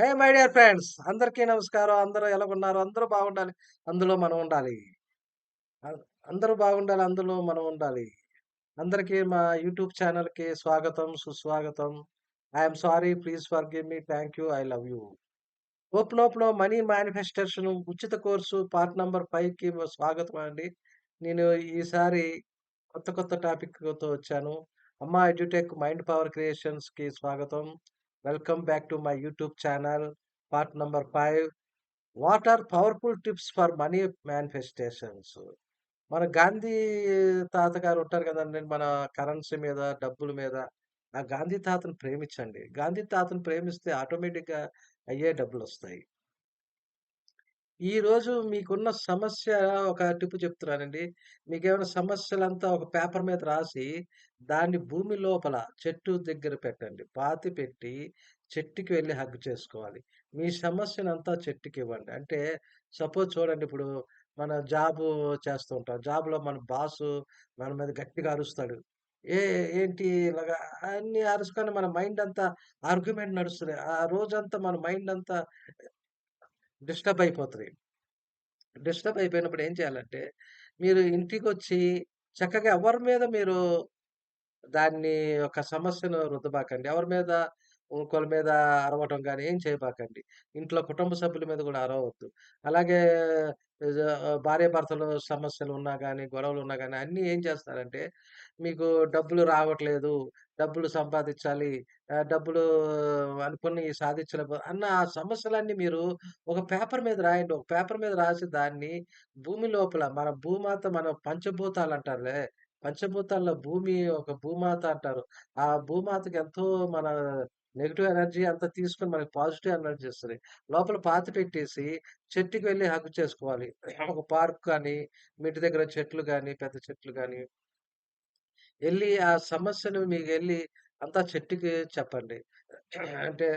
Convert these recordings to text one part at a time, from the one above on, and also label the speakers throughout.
Speaker 1: Hey my dear friends అందరికీ నమస్కారం. అందరూ ఎలా ఉన్నారు అందరూ బాగుండాలి. అందులో మనం ఉండాలి. అందరూ బాగుండాలి. అందులో మనం ఉండాలి. అందరికీ మా యూట్యూబ్ ఛానల్‌కి స్వాగతం, సుస్వాగతం. I sorry. Please for give me. Thank you. I love you. Open money manifestation ఉచిత కోర్సు పార్ట్ నంబర్ ఫైవ్కి స్వాగతం అండి. నేను ఈసారి కొత్త కొత్త టాపిక్‌తో వచ్చాను. అమ్మ ఎడ్యుటెక్ మైండ్ పవర్ క్రియేషన్స్‌కి స్వాగతం. Welcome back to my YouTube channel part number 5 what are powerful tips for money manifestations. మన గాంధీ తాతగారు ఉంటారు కదండీ! మన కరెన్సీ మీద, డబ్బుల మీద. ఆ గాంధీ తాతను ప్రేమించండి. గాంధీ తాతను ప్రేమిస్తే ఆటోమేటిక్‌గా అయ్యే డబ్బులు వస్తాయి ఈరోజు మీకున్న సమస్య ఒక టిప్ చెప్తున్నానండి. మీకేమైనా సమస్యలంతా ఒక పేపర్ మీద రాసి, దాన్ని భూమి లోపల చెట్టు దగ్గర పెట్టండి. పాతి పెట్టి చెట్టుకి వెళ్ళి హగ్ చేసుకోవాలి. మీ సమస్యనంతా చెట్టుకివ్వండి. అంటే సపోజ్ చూడండి ఇప్పుడు మన జాబు చేస్తూ ఉంటాం. జాబ్‌లో మన బాసు మన మీద గట్టిగా అరుస్తాడు. ఏ ఏంటి ఇలాగా అన్నీ అరుసుకొని మన మైండ్ అంతా ఆర్గ్యుమెంట్ నడుస్తుంది ఆ రోజంతా మన మైండ్ అంతా డిస్టర్బ్ అయిపోతుంది డిస్టర్బ్ అయిపోయినప్పుడు ఏం చేయాలంటే, మీరు ఇంటికొచ్చి చక్కగా ఎవరి మీద మీరు దాన్ని ఒక సమస్యను రుద్దబాకండి. ఎవరి మీద ఇంకోళ్ళ మీద అరవటం కానీ ఏం చేయబాకండి. ఇంట్లో కుటుంబ సభ్యుల మీద కూడా అరవద్దు అలాగే భార్యాభర్తలు సమస్యలు ఉన్నా కానీ గొడవలు ఉన్నా కానీ అన్నీ ఏం చేస్తారంటే, మీకు డబ్బులు రావట్లేదు, డబ్బులు సంపాదించాలి, డబ్బులు అనుకుని సాధించలేపో అన్న ఆ సమస్యలన్నీ మీరు ఒక పేపర్ మీద రాయండి. ఒక పేపర్ మీద రాసి దాన్ని భూమి లోపల మన భూమాత మన పంచభూతాలంటారులే. పంచభూతాల్లో భూమి ఒక భూమాత అంటారు. ఆ భూమాతకి ఎంతో మన నెగిటివ్ ఎనర్జీ అంతా తీసుకొని మనకి పాజిటివ్ ఎనర్జీ ఇస్తుంది లోపల పాత పెట్టేసి చెట్టుకి వెళ్ళి హగ్ చేసుకోవాలి. ఒక పార్క్ కానీ, మీ ఇంటి దగ్గర చెట్లు కానీ పెద్ద చెట్లు కానీ వెళ్ళి ఆ సమస్యను మీకెళ్ళి అంతా చెట్టుకి చెప్పండి. అంటే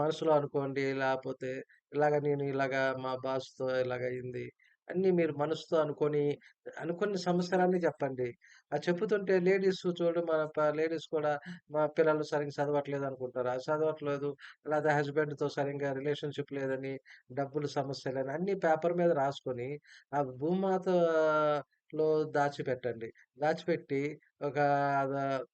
Speaker 1: మనసులో అనుకోండి. లేకపోతే ఇలాగ నేను ఇలాగ మా బాస్‌తో ఇలాగ అయింది అన్నీ మీరు మనసుతో అనుకొని అనుకున్న సంవత్సరాన్ని చెప్పండి. ఆ చెప్పుతుంటే లేడీస్ చూడు మన ప లేడీస్ కూడా మా పిల్లలు సరిగ్గా చదవట్లేదు అనుకుంటారు. ఆ చదవట్లేదు లేదా హస్బెండ్‌తో సరిగ్గా రిలేషన్‌షిప్ లేదని, డబ్బులు సమస్యలని అన్ని పేపర్ మీద రాసుకొని, ఆ లో దాచిపెట్టండి. దాచిపెట్టి ఒక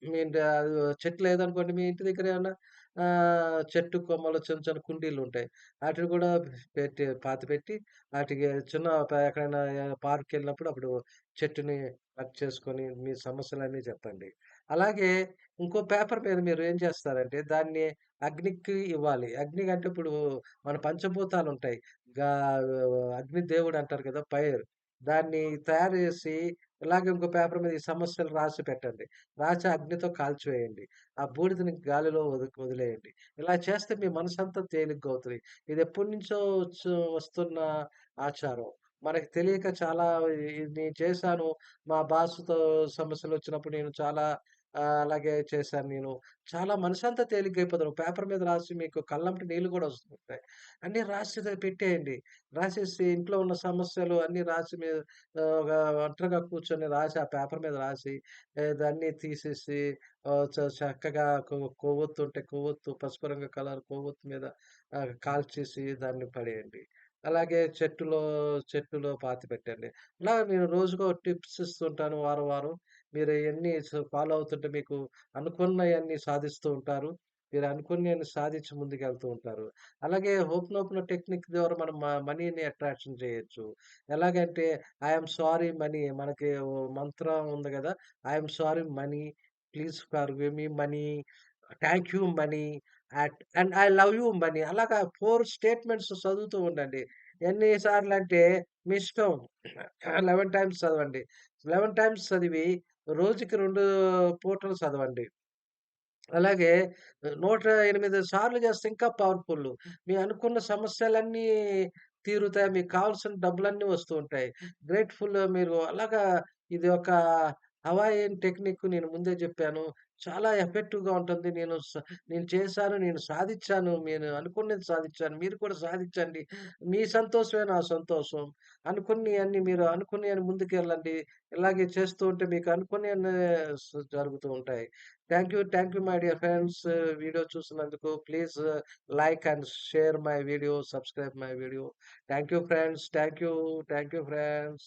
Speaker 1: మీ ఇంటి అది చెట్టు లేదనుకోండి మీ ఇంటి దగ్గర ఏమన్నా ఆహ్, చెట్టు కొమ్మలు చిన్న చిన్న కుండీలుంటాయి. ఆటిని కూడా పెట్టి పాతిపెట్టి ఆటికి చిన్న ప ఎక్కడైనా పార్క్‌కెళ్ళినప్పుడు అప్పుడు చెట్టుని కట్ చేసుకొని మీ సమస్యలన్నీ చెప్పండి. అలాగే ఇంకో పేపర్ మీద మీరు ఏం చేస్తారంటే దాన్ని అగ్నికి ఇవ్వాలి. అగ్నికి అంటే ఇప్పుడు మన పంచభూతాలుంటాయి. గా అగ్ని దేవుడు అంటారు కదా! ఫైర్. దాన్ని తయారు చేసి ఇలాగే ఇంకో పేపర్ మీద ఈ సమస్యలు రాసి పెట్టండి. రాసి అగ్నితో కాల్చివేయండి. ఆ బూడిదని గాలిలో వదు వదిలేయండి. ఇలా చేస్తే మీ మనసంతా తేలిగ్గా అవుతుంది ఇది ఎప్పటినుంచో నుంచో వస్తున్న ఆచారం. మనకు తెలియక చాలా ఇది నేను చేశాను. మా బాస్‌తో సమస్యలొచ్చినప్పుడు నేను చాలా అలాగే చేశాను నేను. చాలా మనసంతా తేలిగ్గా అయిపోతది. పేపర్ మీద రాసి మీకు కళ్ళంటి నీళ్ళు కూడా వస్తుంటాయి. అన్నీ రాసి పెట్టేయండి. రాసేసి ఇంట్లో ఉన్న సమస్యలు అన్నీ రాసి మీద ఒక ఒంటరిగా కూర్చొని రాసి ఆ పేపర్ మీద రాసి దాన్ని తీసేసి చక్కగా కొవ్వొత్తు ఉంటే కొవ్వొత్తు పసుపు రంగు కలర్ కొవ్వొత్తు మీద కాల్చేసి దాన్ని పడేయండి. అలాగే చెట్టులో చెట్టులో పాతి పెట్టండి ఇలా నేను రోజుకో టిప్స్ ఇస్తుంటాను వారం వారం. మీరు ఎన్ని ఫాలో అవుతుంటే మీకు అనుకున్నవన్నీ సాధిస్తూ ఉంటారు. మీరు అనుకున్నవన్నీ సాధించి ముందుకెళ్తూ ఉంటారు. అలాగే ఓపెన్ ఓపెన్ టెక్నిక్ ద్వారా మనం మనీని అట్రాక్షన్ చేయొచ్చు. ఎలాగంటే ఐఎమ్ సారీ మనీ మనకి మంత్రం ఉంది కదా I'm sorry money, please for me money, thank you money, at and I love you money అలాగా ఫోర్ స్టేట్మెంట్స్ చదువుతూ ఉండండి. ఎన్నిసార్లు అంటే మీ ఇష్టం. 11 టైమ్స్ చదవండి. 11 టైమ్స్ చదివి రోజుకి రెండు పూటలు చదవండి. అలాగే 108 సార్లు చేస్తే ఇంకా పవర్‌ఫుల్. మీ అనుకున్న సమస్యలన్నీ తీరుతాయి. మీకు కావాల్సిన డబ్బులన్నీ వస్తూ ఉంటాయి. గ్రేట్‌ఫుల్ మీరు అలాగా ఇది ఒక హవాయిన్ టెక్నిక్ నేను ముందే చెప్పాను. చాలా ఎఫెక్టివ్‌గా ఉంటుంది. నేను నేను చేశాను, నేను సాధించాను నేను అనుకున్నది సాధించాను మీరు కూడా సాధించండి మీ సంతోషమే నా సంతోషం. అనుకున్నయన్నీ మీరు అనుకున్నయన్ని ముందుకెళ్ళండి. ఇలాగే చేస్తూ ఉంటే మీకు అనుకుని జరుగుతూ ఉంటాయి. Thank you. Thank you my dear friends. Video చూసినందుకు please like and share my video. Subscribe my video. Thank you friends. Thank you. Thank you friends.